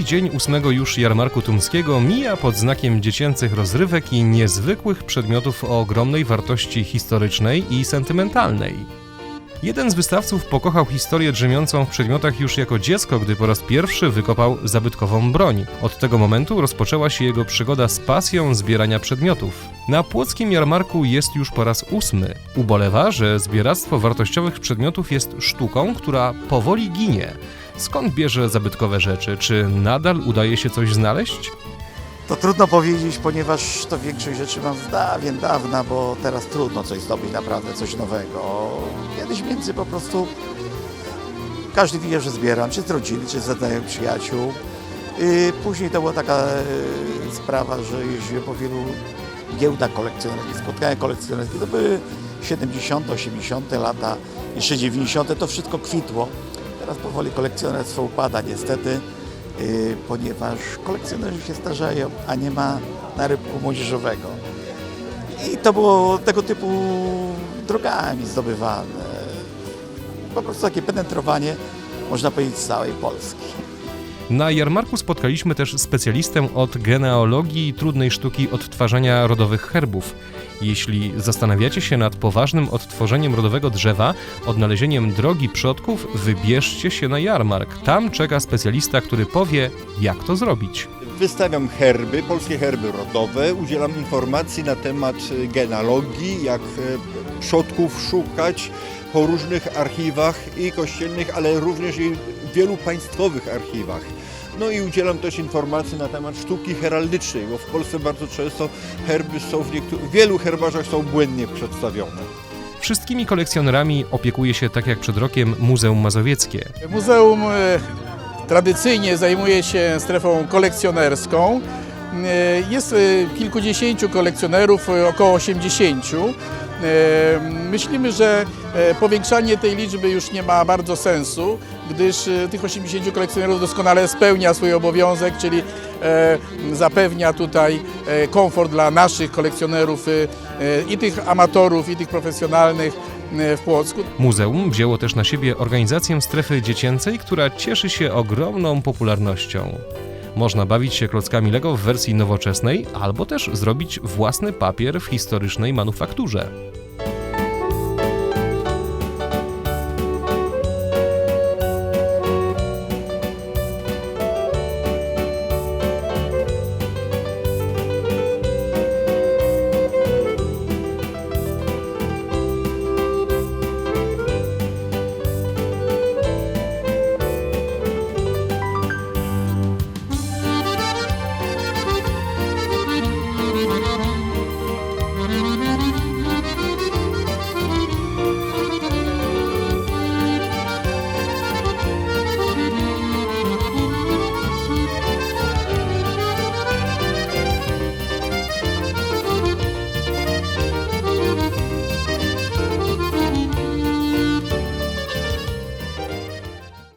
Drugi dzień ósmego już jarmarku tumskiego mija pod znakiem dziecięcych rozrywek i niezwykłych przedmiotów o ogromnej wartości historycznej i sentymentalnej. Jeden z wystawców pokochał historię drzemiącą w przedmiotach już jako dziecko, gdy po raz pierwszy wykopał zabytkową broń. Od tego momentu rozpoczęła się jego przygoda z pasją zbierania przedmiotów. Na płockim jarmarku jest już po raz ósmy. Ubolewa, że zbieractwo wartościowych przedmiotów jest sztuką, która powoli ginie. Skąd bierze zabytkowe rzeczy? Czy nadal udaje się coś znaleźć? To trudno powiedzieć, ponieważ to większość rzeczy mam z dawien dawna, bo teraz trudno coś zdobyć, naprawdę coś nowego. Kiedyś między po prostu każdy wie, że zbieram, czy z rodziny, czy z znajomych przyjaciół. Yy, Później to była taka yy, sprawa, że jeździłem po wielu giełdach kolekcjonerskich, spotkania kolekcjonerskie. To były 70., 80. lata, jeszcze 90. To wszystko kwitło. Teraz powoli kolekcjonerstwo upada niestety, yy, ponieważ kolekcjonerzy się starzeją, a nie ma narybku młodzieżowego. I to było tego typu drogami zdobywane. Po prostu takie penetrowanie, można powiedzieć, z całej Polski. Na jarmarku spotkaliśmy też specjalistę od genealogii i trudnej sztuki odtwarzania rodowych herbów. Jeśli zastanawiacie się nad poważnym odtworzeniem rodowego drzewa, odnalezieniem drogi przodków, wybierzcie się na jarmark. Tam czeka specjalista, który powie, jak to zrobić. Wystawiam herby, polskie herby rodowe, udzielam informacji na temat e, genealogii, jak e, przodków szukać po różnych archiwach i kościelnych, ale również i wielu państwowych archiwach. No i udzielam też informacji na temat sztuki heraldycznej, bo w Polsce bardzo często herby są w, niektórych, w wielu herbarzach są błędnie przedstawione. Wszystkimi kolekcjonerami opiekuje się tak jak przed rokiem Muzeum Mazowieckie. Muzeum e, tradycyjnie zajmuje się strefą kolekcjonerską. E, Jest e, kilkudziesięciu kolekcjonerów, e, około 80. E, Myślimy, że powiększanie tej liczby już nie ma bardzo sensu, gdyż tych 80 kolekcjonerów doskonale spełnia swój obowiązek, czyli zapewnia tutaj komfort dla naszych kolekcjonerów, i tych amatorów, i tych profesjonalnych w Płocku. Muzeum wzięło też na siebie organizację strefy dziecięcej, która cieszy się ogromną popularnością. Można bawić się klockami Lego w wersji nowoczesnej, albo też zrobić własny papier w historycznej manufakturze.